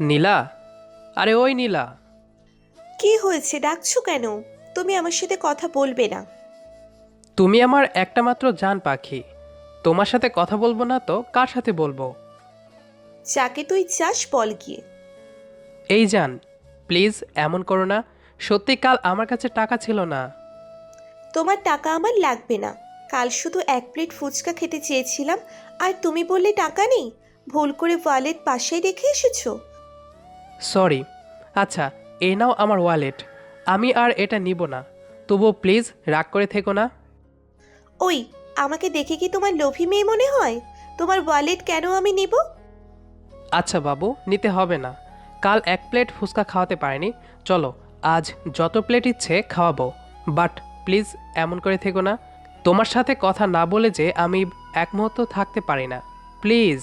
নীলা? আরে ওই নীলা। কি হয়েছে? ডাকছো কেন? তুমি আমার সাথে কথা বলবে না। তুমি আমার একটা মাত্র জান পাখি। তোমার সাথে কথা বলব না তো কার সাথে বলব? যাকে তুই চাস বল গিয়ে। এই জান প্লিজ এমন করো না। সত্যি কাল আমার কাছে টাকা ছিল না। তোমার টাকা আমার লাগবে না। কাল শুধু এক প্লেট ফুচকা খেতে চেয়েছিলাম আর তুমি বললে টাকা নেই? ভুল করে ওয়ালেট পাশেই রেখে এসেছ? সরি। আচ্ছা এ নাও আমার ওয়ালেট। আমি আর এটা নিব না। তবুও প্লিজ রাগ করে থেকো না। ওই আমাকে দেখে কি তোমার লোভী মেয়ে মনে হয়? তোমার ওয়ালেট কেন আমি নিব? আচ্ছা বাবু নিতে হবে না। কাল এক প্লেট ফুচকা খাওয়াতে পারিনি। চলো আজ যত প্লেট ইচ্ছে খাওয়াবো। বাট প্লিজ এমন করে থেকো না। তোমার সাথে কথা না বলে যে আমি এক মুহূর্ত থাকতে পারি না। প্লিজ।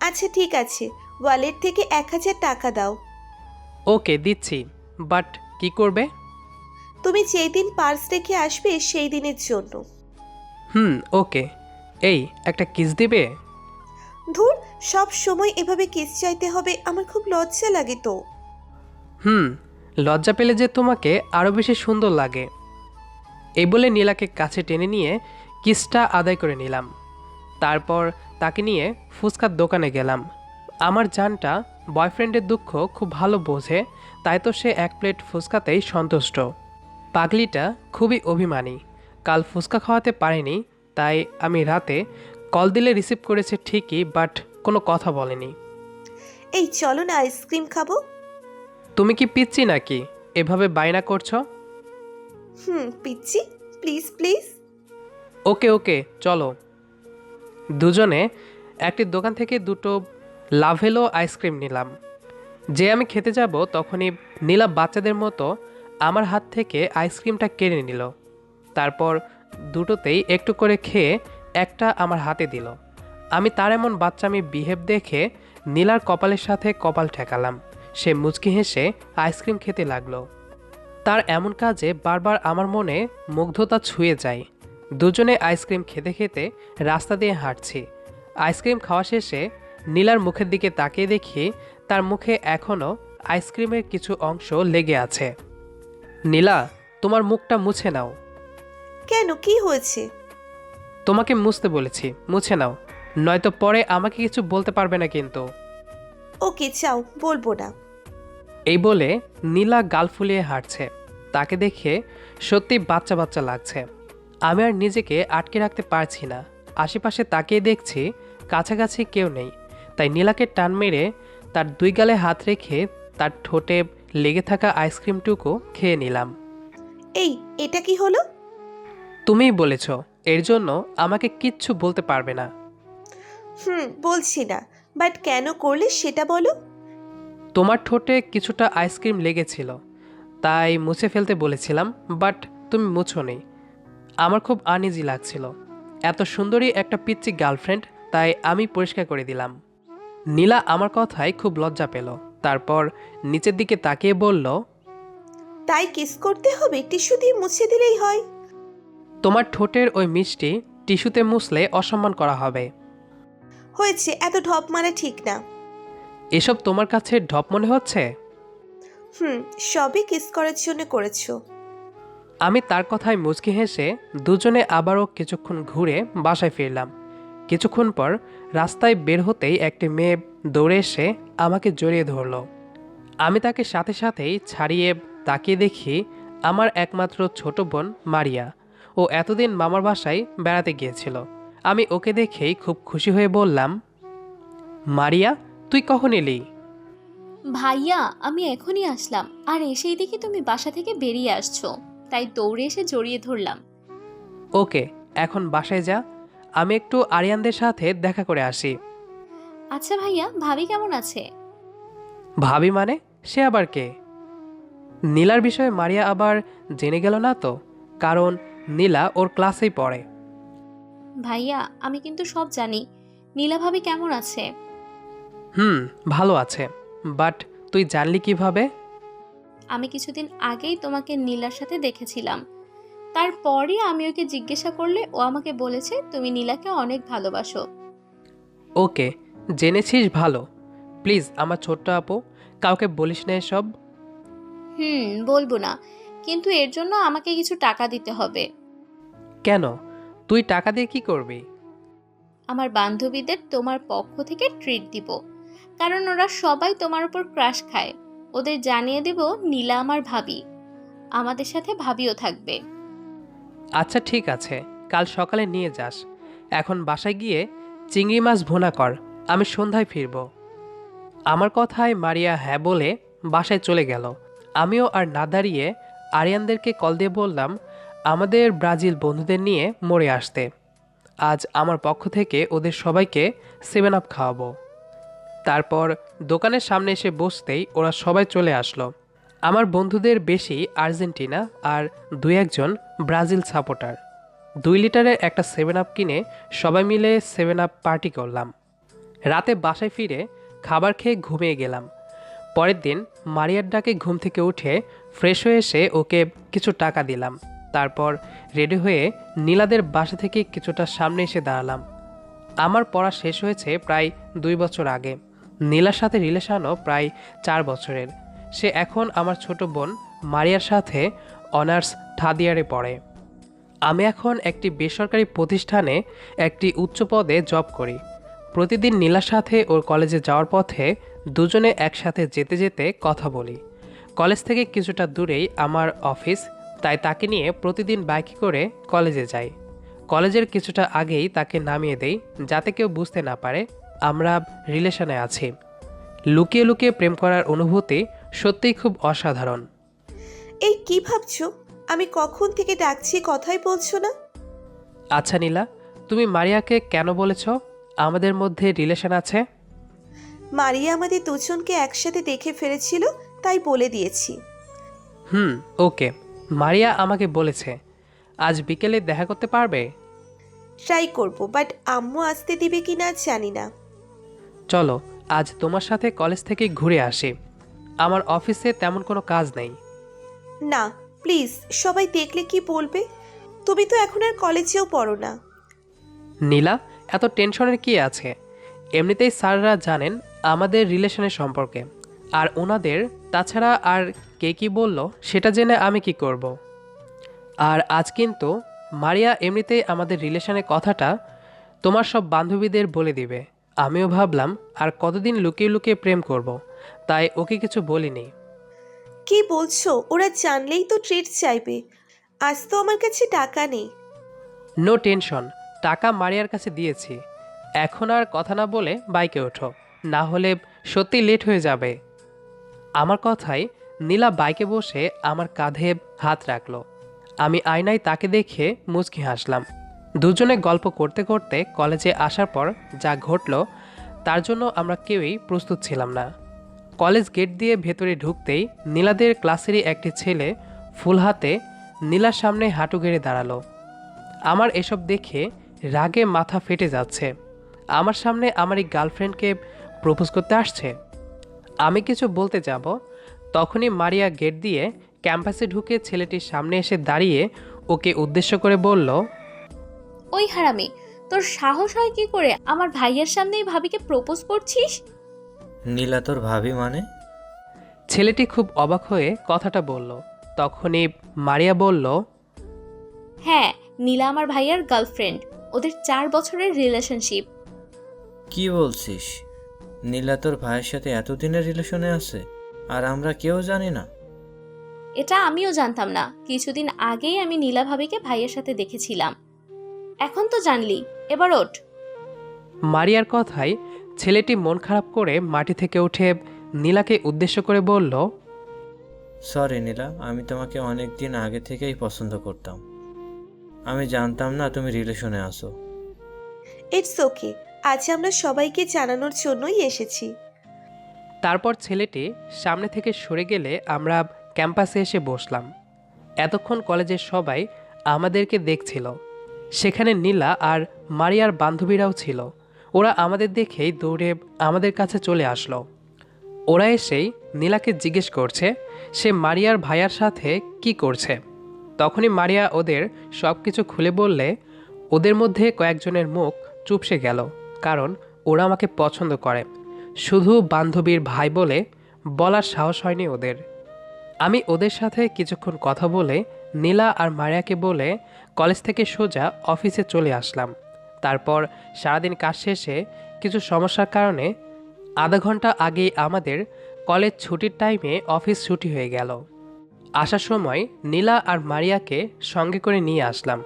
আচ্ছা ঠিক আছে। ওয়ালেট থেকে এক হাজার টাকা দাও। ওকে দিচ্ছি। বাট কি করবে? তুমি যেই দিন পার্স রেখে আসবে সেই দিনের জন্য। হুম ওকে। এই একটা কিস দিবে? ধুর সব সময় এভাবে কিস চাইতে হবে আমার খুব লজ্জা লাগে তো। হুম লজ্জা পেলে যে তোমাকে আরও বেশি সুন্দর লাগে। এই বলে নীলাকে কাছে টেনে নিয়ে কিসটা আদায় করে নিলাম। তারপর তাকে নিয়ে ফুচকার দোকানে গেলাম। আমার জানটা বয়ফ্রেন্ডের দুঃখ খুব ভালো বোঝে তাই তো সে এক প্লেট ফুচকাতেই সন্তুষ্ট। পাগলিটা খুবই অভিমানী। কাল ফুচকা খাওয়াতে পারেনি তাই আমি রাতে কল দিলে রিসিভ করেছে ঠিকই বাট কোনো কথা বলেনি। এই চলো না আইসক্রিম খাব। তুমি কি পিচ্ছি নাকি? এভাবে বায়না করছ? হুম পিচ্ছি প্লিজ প্লিজ ওকে ওকে চলো। দুজনে একটি দোকান থেকে দুটো লাভেলো আইসক্রিম নিলাম। যে আমি খেতে যাব তখনই নীলা বাচ্চাদের মতো আমার হাত থেকে আইসক্রিমটা কেড়ে নিল। তারপর দুটোতেই একটু করে খেয়ে একটা আমার হাতে দিল। আমি তার এমন বাচ্চামি বিহেভ দেখে নীলার কপালের সাথে কপাল ঠেকালাম। সে মুচকি হেসে আইসক্রিম খেতে লাগল। তার এমন কাজে বারবার আমার মনে মুগ্ধতা ছুঁয়ে যায়। দুজনে আইসক্রিম খেতে খেতে রাস্তা দিয়ে হাঁটছি। আইসক্রিম খাওয়া শেষে নীলার মুখের দিকে তাকিয়ে দেখি তার মুখে এখনও আইসক্রিমের কিছু অংশ লেগে আছে। নীলা তোমার মুখটা মুছে নাও। কেন? কি হয়েছে? তোমাকে মুছতে বলেছি মুছে নাও। নয়তো পরে আমাকে কিছু বলতে পারবে না কিন্তু। ওকে চাও বলব না। এই বলে নীলা গাল ফুলিয়ে হাঁটছে। তাকে দেখে সত্যি বাচ্চা বাচ্চা লাগছে। আমি আর নিজেকে আটকে রাখতে পারছি না। আশেপাশে তাকিয়ে দেখছি কাছাকাছি কেউ নেই। তাই নীলাকে টান মেরে তার দুই গালে হাত রেখে তার ঠোঁটে লেগে থাকা আইসক্রিমটুকু খেয়ে নিলাম। এই এটা কি হলো? তুমিই বলেছ এর জন্য আমাকে কিচ্ছু বলতে পারবে না। হুম বলছি না বাট কেন করলে সেটা বলো? তোমার ঠোঁটে কিছুটা আইসক্রিম লেগেছিল তাই মুছে ফেলতে বলেছিলাম বাট তুমি মুছো নেই আমার খুব আনইজি লাগছিল। এত সুন্দরী একটা পিচ্ছি গার্লফ্রেন্ড তাই আমি পরিষ্কার করে দিলাম। নীলা আমার কথায় খুব লজ্জা পেল। তারপর নিচের দিকে তাকিয়ে বলল তাই কিস করতে হবে? টিস্যু দিয়ে মুছে দিলেই হয়। তোমার ঠোঁটের ওই মিষ্টি টিস্যুতে মুছলে অসম্মান করা হবে। হয়েছে এত ঢপ মানে ঠিক না। এসব তোমার কাছে ঢপ মনে হচ্ছে? হুম সবই কিস করার জন্য করেছ। আমি তার কথায় মুচকি হেসে দুজনে আবারও কিছুক্ষণ ঘুরে বাসায় ফিরলাম। কিছুক্ষণ পর রাস্তায় বের হতেই একটি মেয়ে দৌড়ে এসে আমাকে জড়িয়ে ধরলো। আমি তাকে সাথে সাথেই ছাড়িয়ে তাকিয়ে দেখি আমার একমাত্র ছোট বোন মারিয়া। ও এতদিন মামার বাসায় বেড়াতে গিয়েছিল। আমি ওকে দেখেই খুব খুশি হয়ে বললাম মারিয়া তুই কখন এলি? ভাইয়া আমি এখনই আসলাম। আর এসেই দেখি তুমি বাসা থেকে বেরিয়ে আসছো। তাই দৌড়ে এসে জড়িয়ে ধরলাম। ওকে এখন বাসায় যা। আমি একটু আরিয়ানদের সাথে দেখা করে আসি। আচ্ছা ভাইয়া ভাবি কেমন আছে? ভাবি মানে? সে আবার কে? নীলার বিষয়ে মারিয়া আবার জেনে গেল না তো কারণ নীলা ওর ক্লাসেই পড়ে। ভাইয়া আমি কিন্তু সব জানি। নীলা ভাবি কেমন আছে? হুম ভালো আছে। বাট তুই জানলি কীভাবে? আমি কিছুদিন আগেই তোমাকে নীলার সাথে দেখেছিলাম। তারপরই আমি ওকে জিজ্ঞাসা করলে ও আমাকে বলেছে তুমি নীলাকে অনেক ভালোবাসো। ওকে জেনেছিস ভালো। প্লিজ আমার ছোট্ট আপু কাউকে বলিস না এসব। হুম বলব না। কিন্তু এর জন্য আমাকে কিছু টাকা দিতে হবে। কেন? তুই টাকা দিয়ে কি করবি? আমার বান্ধবীদের তোমার পক্ষ থেকে ট্রিট দিব। কারণ ওরা সবাই তোমার উপর ক্রাশ খায়। ওদের জানিয়ে দেব নীলা আমার ভাবি। আমাদের সাথে ভাবিও থাকবে। আচ্ছা ঠিক আছে। কাল সকালে নিয়ে যাস। এখন বাসায় গিয়ে চিংড়ি মাছ ভোনা কর। আমি সন্ধ্যায় ফিরব। আমার কথায় মারিয়া হ্যাঁ বলে বাসায় চলে গেল। আমিও আর না দাঁড়িয়ে আরিয়ানদেরকে কল দিয়ে বললাম, আমাদের ব্রাজিল বন্ধুদের নিয়ে মরে আসতে। আজ আমার পক্ষ থেকে ওদের সবাইকে সেভেন আপ খাওয়াবো। তারপর দোকানের সামনে এসে বসতেই ওরা সবাই চলে আসলো। আমার বন্ধুদের বেশি আর্জেন্টিনা আর দুই একজন ব্রাজিল সাপোর্টার। দুই লিটারের একটা সেভেন আপ কিনে সবাই মিলে সেভেন আপ পার্টি করলাম। রাতে বাসায় ফিরে খাবার খেয়ে ঘুমিয়ে গেলাম। পরের দিন মারিয়ার ডাকে ঘুম থেকে উঠে ফ্রেশ হয়ে এসে ওকে কিছু টাকা দিলাম। তারপর রেডি হয়ে নীলাদের বাসা থেকে কিছুটা সামনে এসে দাঁড়ালাম। আমার পড়া শেষ হয়েছে প্রায় দুই বছর আগে। নীলার সাথে রিলেশনও প্রায় চার বছরের। সে এখন আমার ছোট বোন মারিয়ার সাথে অনার্স থার্ড ইয়ারে পড়ে। আমি এখন একটি বেসরকারি প্রতিষ্ঠানে একটি উচ্চ পদে জব করি। প্রতিদিন নীলার সাথে ওর কলেজে যাওয়ার পথে দুজনে একসাথে যেতে যেতে কথা বলি। কলেজ থেকে কিছুটা দূরেই আমার অফিস, তাই তাকে নিয়ে প্রতিদিন বাইকে করে কলেজে যাই। কলেজের কিছুটা আগেই তাকে নামিয়ে দেই, যাতে কেউ বুঝতে না পারে আমরা রিলেশনে আছি। লুকিয়ে লুকিয়ে প্রেম করার অনুভূতি সত্যিই খুব অসাধারণ। এই কি ভাবছ? আমি কখন থেকে ডাকছি কথাই বলছো না? আচ্ছা নীলা তুমি মারিয়াকে কেন বলেছ? আমাদের মধ্যে রিলেশন আছে? মারিয়া আমাদের দুজনকে একসাথে দেখে ফেলেছিল তাই বলে দিয়েছি। হুম ওকে। মারিয়া আমাকে বলেছে আজ বিকেলে দেখা করতে পারবে? ট্রাই করব বাট আম্মু আসতে দিবে কি না জানি না। চলো আজ তোমার সাথে কলেজ থেকে ঘুরে আসি। আমার অফিসে তেমন কোনো কাজ নেই। না প্লিজ সবাই দেখলে কি বলবে? তুমি তো এখন আর কলেজেও পড়ো না। নীলা এত টেনশনের কি আছে? এমনিতেই স্যাররা জানেন আমাদের রিলেশনের সম্পর্কে। আর ওনাদের তাছাড়া আর কে কি বলল সেটা জেনে আমি কি করব। আর আজ কিন্তু মারিয়া এমনিতেই আমাদের রিলেশনের কথাটা তোমার সব বান্ধবীদের বলে দিবে। আমিও ভাবলাম আর কতদিন লুকিয়ে লুকিয়ে প্রেম করব। তাই ওকে কিছু বলিনি। কি বলছো? ওরা জানলেই তো ট্রিট চাইবে। আজ তো আমার কাছে টাকা নেই। নো টেনশন টাকা মারিয়ার কাছে দিয়েছি। এখন আর কথা না বলে বাইকে ওঠো। না হলে সত্যি লেট হয়ে যাবে। আমার কথায় নীলা বাইকে বসে আমার কাঁধে হাত রাখল। আমি আয়নায় তাকে দেখে মুচকি হাসলাম। দুজনে গল্প করতে করতে কলেজে আসার পর যা ঘটলো, তার জন্য আমরা কেউই প্রস্তুত ছিলাম না। কলেজ গেট দিয়ে ভেতরে ঢুকতেই নীলাদের ক্লাসেরই একটি ছেলে ফুল হাতে নীলার সামনে হাঁটু গেড়ে দাঁড়াল। আমার এসব দেখে রাগে মাথা ফেটে যাচ্ছে। আমার সামনে আমার এই গার্লফ্রেন্ডকে প্রপোজ করতে আসছে। আমি কিছু বলতে যাব, তখনই মারিয়া গেট দিয়ে ক্যাম্পাসে ঢুকে ছেলেটির সামনে এসে দাঁড়িয়ে ওকে উদ্দেশ্য করে বলল ওই হারামি তোর সাহস হয় কি করে আমার ভাইয়ের সামনেই ভাবিকে প্রপোজ করছিস? নীলা তোর ভাবি মানে? ছেলেটি খুব অবাক হয়ে কথাটা বলল। তখনই মারিয়া বলল হ্যাঁ নীলা আমার ভাইয়ার গার্লফ্রেন্ড ওদের চার বছরের রিলেশনশিপ কি বলছিস? নীলা তোর ভাইয়ের সাথে এতদিনের রিলেশনে আছে আর আমরা কেউ জানি না। এটা আমিও জানতাম না কিছুদিন আগেই আমি নীলা ভাবিকে ভাইয়ের সাথে দেখেছিলাম। এখন তো জানলি এবার ওঠ। মারিয়ার কথায় ছেলেটি মন খারাপ করে মাটি থেকে উঠে নীলাকে উদ্দেশ্য করে বলল সরি নীলা আমি তোমাকে অনেক দিন আগে থেকেই পছন্দ করতাম। আমি জানতাম না তুমি রিলেশনে আসো ইটস ওকে আজ আমরা সবাইকে জানানোর জন্যই এসেছি। তারপর ছেলেটি সামনে থেকে সরে গেলে আমরা ক্যাম্পাসে এসে বসলাম। এতক্ষণ কলেজের সবাই আমাদেরকে দেখছিল। সেখানে নীলা আর মারিয়ার বান্ধবীরাও ছিল। ওরা আমাদের দেখেই দৌড়ে আমাদের কাছে চলে আসলো। ওরা এসেই নীলাকে জিজ্ঞেস করছে, সে মারিয়ার ভাইয়ার সাথে কি করছে? তখনই মারিয়া ওদের সব কিছু খুলে বললে, ওদের মধ্যে কয়েকজনের মুখ চুপসে গেল, কারণ ওরা আমাকে পছন্দ করে। শুধু বান্ধবীর ভাই বলে বলার সাহস হয়নি ওদের। আমি ওদের সাথে কিছুক্ষণ কথা বলে নীলা আর মারিয়াকে বলে কলেজ থেকে সোজা অফিসে চলে আসলাম। তারপর সারাদিন কাজ শেষে কিছু সমস্যার কারণে আধা ঘণ্টা আগে আমাদের কলেজ ছুটির টাইমে অফিস ছুটি হয়ে গেল। আসার সময় নীলা আর মারিয়াকে সঙ্গে করে নিয়ে আসলাম।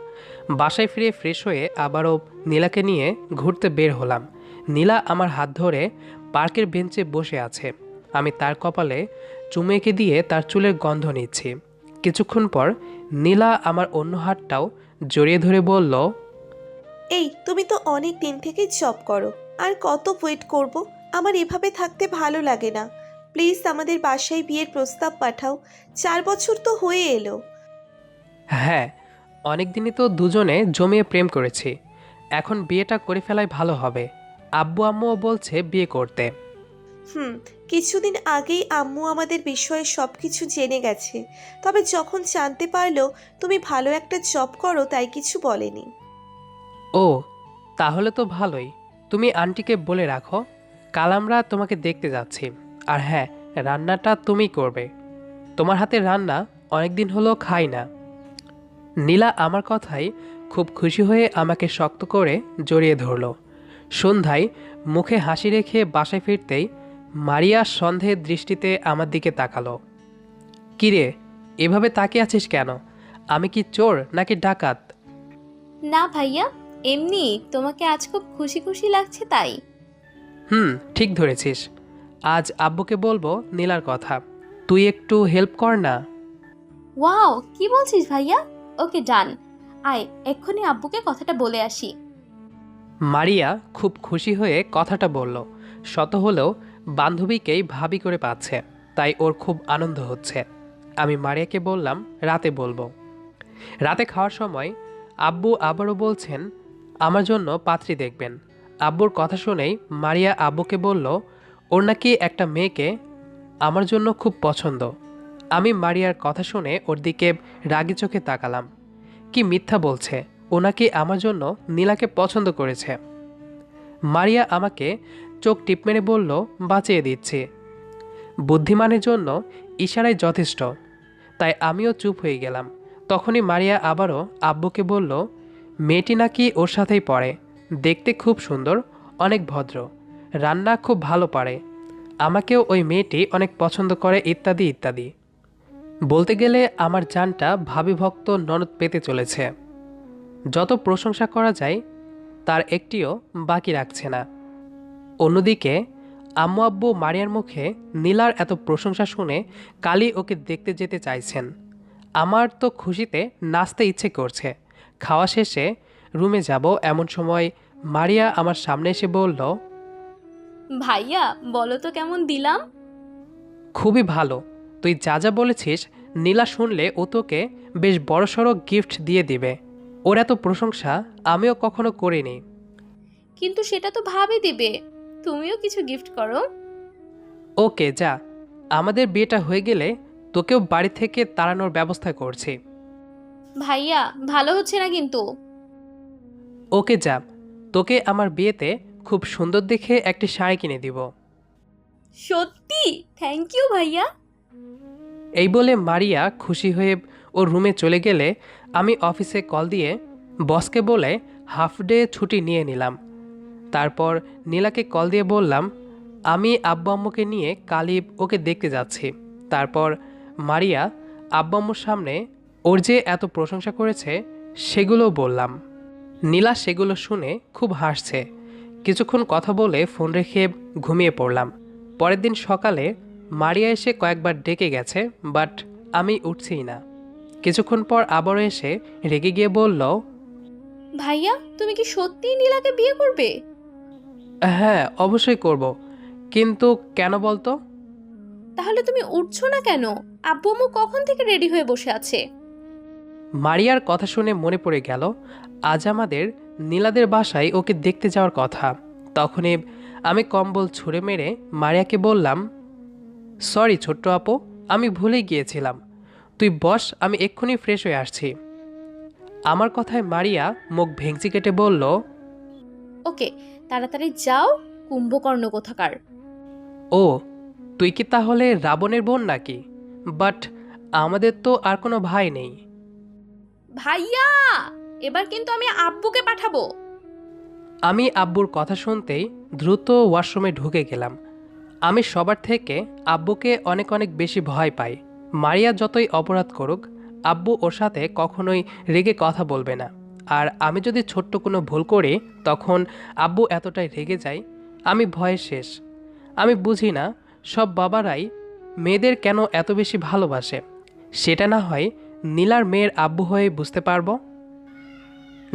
বাসায় ফিরে ফ্রেশ হয়ে আবারও নীলাকে নিয়ে ঘুরতে বের হলাম। নীলা আমার হাত ধরে পার্কের বেঞ্চে বসে আছে। আমি তার কপালে চুমু এঁকে দিয়ে তার চুলের গন্ধ নিচ্ছি। কিছুক্ষণ পর নীলা আমার অন্য হাতটাও জড়িয়ে ধরে বলল এই তুমি তো অনেক দিন থেকে জব করো। আর কত ওয়েট করব? আমার এভাবে থাকতে ভালো লাগে না। প্লিজ আমাদের বাসায় বিয়ের প্রস্তাব পাঠাও। চার বছর তো হয়ে এলো। হ্যাঁ অনেক দিনই তো দুজনে জমিয়ে প্রেম করেছি। এখন বিয়েটা করে ফেলাই ভালো হবে। আব্বু আম্মুও বলছে বিয়ে করতে। হুম কিছুদিন আগেই আম্মু আমাদের বিষয়ে সব কিছু জেনে গেছে। তবে যখন জানতে পারল, তুমি ভালো একটা জব করো, তাই কিছু বলেনি। ও, তাহলে তো ভালোই। তুমি আন্টিকে বলে রাখো, কাল আমরা তোমাকে দেখতে যাচ্ছি। আর হ্যাঁ রান্নাটা তুমি করবে। তোমার হাতে রান্না অনেকদিন হলো খাই না। নীলা আমার কথাই খুব খুশি হয়ে আমাকে শক্ত করে জড়িয়ে ধরলো। সন্ধ্যায় মুখে হাসি রেখে বাসায় ফিরতেই মারিয়া সন্দেহের দৃষ্টিতে আমার দিকে তাকালো। কিরে এভাবে তাকিয়ে আছিস কেন? আমি কি চোর নাকি ডাকাত? না ভাইয়া এমনি তোমাকে আজ খুব খুশি খুশি লাগছে তাই। হুম ঠিক ধরেছিস। আজ আব্বুকে বলব নীলার কথা। তুই একটু হেল্প কর না? ওয়াও কি বলছিস ভাইয়া? ওকে ডান। আয় এক্ষুনি আব্বুকে কথাটা বলে আসি। মারিয়া খুব খুশি হয়ে কথাটা বলল। শত হলেও বান্ধবীকেই ভাবি করে পাচ্ছে, তাই ওর খুব আনন্দ হচ্ছে। আমি মারিয়াকে বললাম, রাতে বলব। রাতে খাওয়ার সময় আব্বু আবারও বলছেন, আমার জন্য পাত্রী দেখবেন। আব্বুর কথা শুনেই মারিয়া আব্বুকে বলল, ওর নাকি একটা মেয়েকে আমার জন্য খুব পছন্দ। আমি মারিয়ার কথা শুনে ওর দিকে রাগি চোখে তাকালাম। কি মিথ্যা বলছে? ও নাকি আমার জন্য নীলাকে পছন্দ করেছে? মারিয়া আমাকে চোখ টিপ মেরে বলল, বাঁচিয়ে দিচ্ছি। বুদ্ধিমানের জন্য ইশারাই যথেষ্ট। তাই আমিও চুপ হয়ে গেলাম। তখনই মারিয়া আবারও আব্বুকে বলল, মেয়েটি নাকি ওর সাথেই পড়ে। দেখতে খুব সুন্দর, অনেক ভদ্র। রান্না খুব ভালো পারে। আমাকেও ওই মেয়েটি অনেক পছন্দ করে, ইত্যাদি ইত্যাদি। বলতে গেলে আমার জানটা ভাবিভক্ত ননদ পেতে চলেছে। যত প্রশংসা করা যায়, তার একটিও বাকি রাখছে না। অন্যদিকে আম্মু আব্বু মারিয়ার মুখে নীলার এত প্রশংসা শুনে কালই ওকে দেখতে যেতে চাইছেন। আমার তো খুশিতে নাচতে ইচ্ছে করছে। খাওয়া শেষে রুমে যাব এমন সময় মারিয়া আমার সামনে এসে বলল ভাইয়া বলো তো কেমন দিলাম? খুবই ভালো। তুই যা যা বলেছিস নীলা শুনলে ও তোকে বেশ বড়সড় গিফট দিয়ে দিবে। ওর এত প্রশংসা আমিও কখনো করিনি। কিন্তু সেটা তো ভাবি দিবে। তুমিও কিছু গিফট করো। ওকে যা। আমাদের বিয়েটা হয়ে গেলে তোকেও বাড়ি থেকে তাড়ানোর ব্যবস্থা করছি। ভাইয়া ভালো হচ্ছে না কিন্তু। ওকে যা। তোকে আমার বিয়েতে খুব সুন্দর দেখে একটি শাড়ি কিনে দিব। সত্যি? থ্যাংক ইউ ভাইয়া। এই বলে মারিয়া খুশি হয়ে ওর রুমে চলে গেলে আমি অফিসে কল দিয়ে বসকে বলে হাফ ডে ছুটি নিয়ে নিলাম। তারপর নীলাকে কল দিয়ে বললাম, আমি আব্বু আম্মুকে নিয়ে কালিব ওকে দেখতে যাচ্ছি। তারপর, মারিয়া, আব্বু আম্মুর সামনে ওর যে এত প্রশংসা করেছে সেগুলো বললাম। নীলা সেগুলো শুনে খুব হাসছে। কিছুক্ষণ কথা বলে ফোন রেখে ঘুমিয়ে পড়লাম। পরের দিন সকালে মারিয়া এসে কয়েকবার ডেকে গেছে, বাট আমি উঠছিই না। কিছুক্ষণ পর আবারও এসে রেগে গিয়ে বলল, ভাইয়া, তুমি কি সত্যিই নীলাকে বিয়ে করবে? হ্যাঁ অবশ্যই করব। কিন্তু কেন বলতো? তাহলে তুমি উঠছো না কেন? আব্বু আম্মু কখন থেকে রেডি হয়ে বসে আছে? মারিয়ার কথা শুনে মনে পড়ে গেল আজ আমাদের নীলাদের বাসায় ওকে দেখতে যাওয়ার কথা। তখনই আমি কম্বল ছুঁড়ে মেরে মারিয়াকে বললাম সরি ছোট্ট আপু আমি ভুলে গিয়েছিলাম। তুই বস আমি এক্ষুনি ফ্রেশ হয়ে আসছি। আমার কথায় মারিয়া মুখ ভেঙচি কেটে বলল ওকে তাড়াতাড়ি যাও কুম্ভকর্ণ কোথাকার। ও তুই কি তাহলে রাবণের বোন নাকি? বাট আমাদের তো আর কোনো ভাই নেই। ভাইয়া! এবার কিন্তু আমি আব্বুকে পাঠাবো। আমি আব্বুর কথা শুনতেই দ্রুত ওয়াশরুমে ঢুকে গেলাম। আমি সবার থেকে আব্বুকে অনেক অনেক বেশি ভয় পাই। মারিয়া যতই অপরাধ করুক আব্বু ওর সাথে কখনোই রেগে কথা বলবে না। আর আমি যদি ছোট্ট কোনো ভুল করি, তখন আব্বু এতটাই রেগে যায়, আমি ভয়ে শেষ। আমি বুঝি না, সব বাবারাই মেয়েদের কেন এত বেশি ভালোবাসে? সেটা না হয় নীলার মেয়ের আব্বু হয়ে বুঝতে পারব?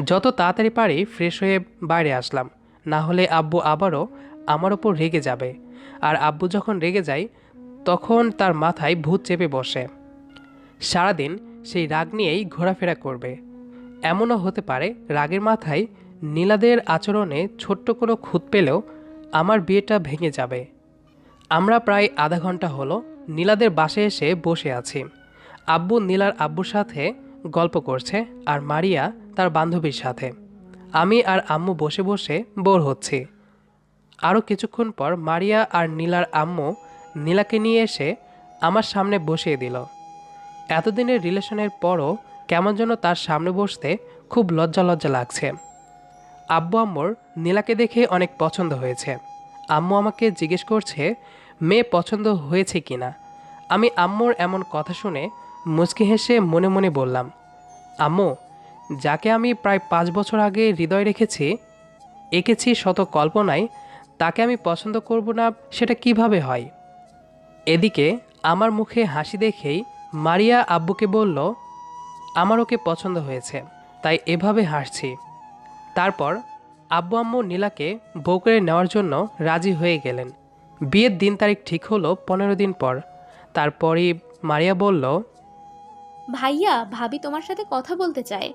যত তাড়াতাড়ি পারি ফ্রেশ হয়ে বাইরে আসলাম, না হলে আব্বু আবারও আমার ওপর রেগে যাবে। আর আব্বু যখন রেগে যায়, তখন তার মাথায় ভূত চেপে বসে। সারাদিন সেই রাগ নিয়েই ঘোরাফেরা করবে। এমনও হতে পারে রাগের মাথায় নীলাদের আচরণে ছোট্ট কোনো খুঁত পেলেও আমার বিয়েটা ভেঙে যাবে। আমরা প্রায় আধা ঘণ্টা হলো নীলাদের বাসে এসে বসে আছি। আব্বু নীলার আব্বুর সাথে গল্প করছে আর মারিয়া তার বান্ধবীর সাথে। আমি আর আম্মু বসে বসে বোর হচ্ছি। আরও কিছুক্ষণ পর মারিয়া আর নীলার আম্মু নীলাকে নিয়ে এসে আমার সামনে বসিয়ে দিল। এতদিনের রিলেশনের পরও কেমন যেন তার সামনে বসতে খুব লজ্জা লজ্জা লাগছে। আব্বু আম্মুর নীলাকে দেখে অনেক পছন্দ হয়েছে। আম্মু আমাকে জিজ্ঞেস করছে, মেয়ে পছন্দ হয়েছে কিনা আমি আম্মুর এমন কথা শুনে মুচকি হেসে মনে মনে বললাম, আম্মু, যাকে আমি প্রায় পাঁচ বছর আগে হৃদয় রেখেছি, এঁকেছি শত কল্পনায়, তাকে আমি পছন্দ করব না, সেটা কীভাবে হয়? এদিকে আমার মুখে হাসি দেখেই মারিয়া আব্বুকে বলল আমার ওকে পছন্দ হয়েছে তাই এভাবে হাসছি। তারপর আব্বু আম্মু নীলাকে বউ করে নেওয়ার জন্য রাজি হয়ে গেলেন। বিয়ের দিন তারিখ ঠিক হলো পনেরো দিন পর। তারপরই মারিয়া বলল ভাইয়া ভাবি তোমার সাথে কথা বলতে চায়।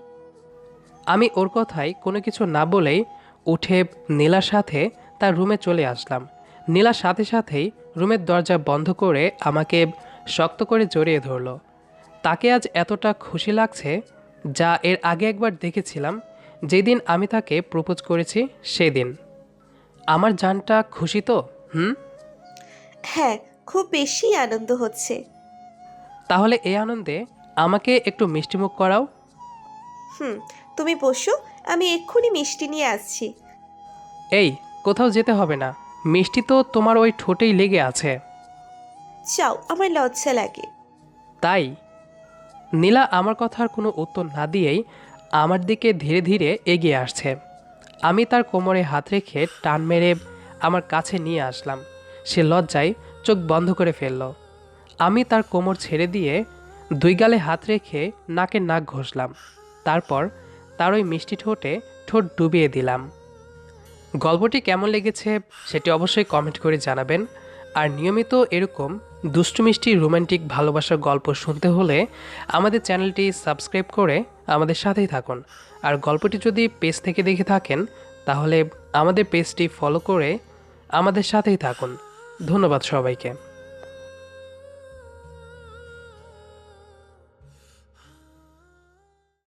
আমি ওর কথায় কোনো কিছু না বলেই উঠে নীলার সাথে তার রুমে চলে আসলাম। নীলার সাথে সাথেই রুমের দরজা বন্ধ করে আমাকে শক্ত করে জড়িয়ে ধরলো। তাকে আজ এতটা খুশি লাগছে যা এর আগে একবার দেখেছিলাম যেদিন আমি তাকে প্রপোজ করেছি সেদিন। আমার জানটা খুশি তো হুম? হ্যাঁ খুব বেশি আনন্দ হচ্ছে। তাহলে এই আনন্দে আমাকে একটু মিষ্টিমুখ করাও। হুম তুমি বসো আমি এক্ষুনি মিষ্টি নিয়ে আসছি। এই কোথাও যেতে হবে না মিষ্টি তো তোমার ওই ঠোঁটেই লেগে আছে। চাও আমার লজ্জা লাগে। তাই? নীলা আমার কথার কোনো উত্তর না দিয়েই আমার দিকে ধীরে ধীরে এগিয়ে আসছে। আমি তার কোমরে হাত রেখে টান মেরে আমার কাছে নিয়ে আসলাম। সে লজ্জায় চোখ বন্ধ করে ফেলল। আমি তার কোমর ছেড়ে দিয়ে দুই গালে হাত রেখে নাকে নাক ঘষলাম। তারপর তার ওই মিষ্টি ঠোঁটে ঠোঁট ডুবিয়ে দিলাম। গল্পটি কেমন লেগেছে সেটি অবশ্যই কমেন্ট করে জানাবেন। আর নিয়মিত এরকম দুষ্টু মিষ্টি রোমান্টিক ভালোবাসার গল্প শুনতে হলে আমাদের চ্যানেলটি সাবস্ক্রাইব করে আমাদের সাথেই থাকুন। আর গল্পটি যদি পেজ থেকে দেখে থাকেন, তাহলে আমাদের পেজটি ফলো করে আমাদের সাথেই থাকুন। ধন্যবাদ সবাইকে।